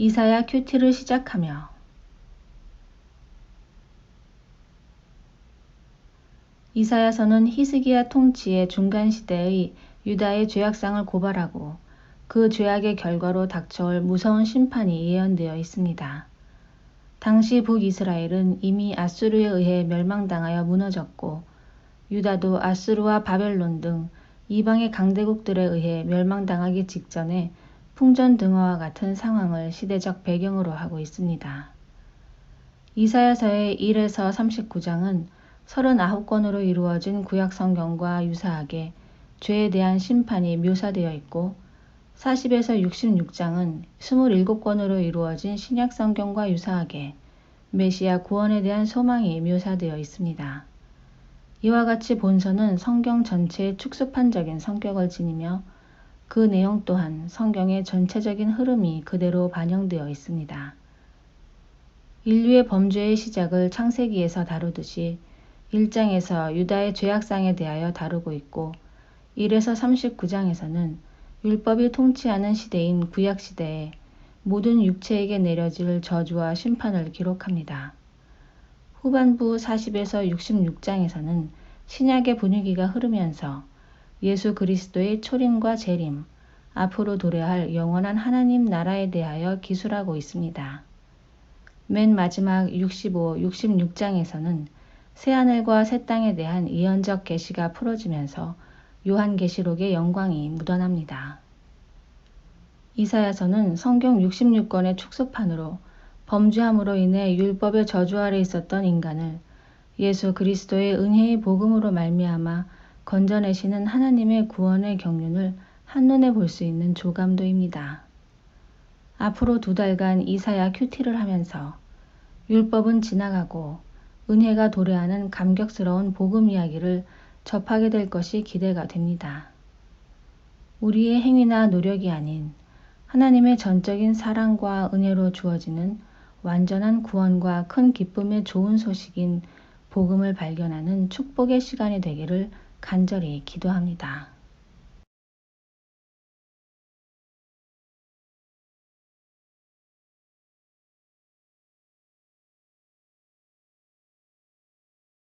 이사야 큐티를 시작하며 이사야서는 히스기야 통치의 중간 시대의 유다의 죄악상을 고발하고 그 죄악의 결과로 닥쳐올 무서운 심판이 예언되어 있습니다. 당시 북이스라엘은 이미 아수르에 의해 멸망당하여 무너졌고 유다도 아수르와 바벨론 등 이방의 강대국들에 의해 멸망당하기 직전에 풍전등화와 같은 상황을 시대적 배경으로 하고 있습니다. 이사야서의 1에서 39장은 39권으로 이루어진 구약 성경과 유사하게 죄에 대한 심판이 묘사되어 있고 40에서 66장은 27권으로 이루어진 신약 성경과 유사하게 메시아 구원에 대한 소망이 묘사되어 있습니다. 이와 같이 본서는 성경 전체의 축소판적인 성격을 지니며 그 내용 또한 성경의 전체적인 흐름이 그대로 반영되어 있습니다. 인류의 범죄의 시작을 창세기에서 다루듯이 1장에서 유다의 죄악상에 대하여 다루고 있고 1에서 39장에서는 율법이 통치하는 시대인 구약시대에 모든 육체에게 내려질 저주와 심판을 기록합니다. 후반부 40에서 66장에서는 신약의 분위기가 흐르면서 예수 그리스도의 초림과 재림, 앞으로 도래할 영원한 하나님 나라에 대하여 기술하고 있습니다. 맨 마지막 65, 66장에서는 새하늘과 새 땅에 대한 예언적 계시가 풀어지면서 요한계시록의 영광이 묻어납니다. 이사야서는 성경 66권의 축소판으로 범죄함으로 인해 율법의 저주 아래 있었던 인간을 예수 그리스도의 은혜의 복음으로 말미암아 건져내시는 하나님의 구원의 경륜을 한눈에 볼 수 있는 조감도입니다. 앞으로 두 달간 이사야 큐티를 하면서 율법은 지나가고 은혜가 도래하는 감격스러운 복음 이야기를 접하게 될 것이 기대가 됩니다. 우리의 행위나 노력이 아닌 하나님의 전적인 사랑과 은혜로 주어지는 완전한 구원과 큰 기쁨의 좋은 소식인 복음을 발견하는 축복의 시간이 되기를 간절히 기도합니다.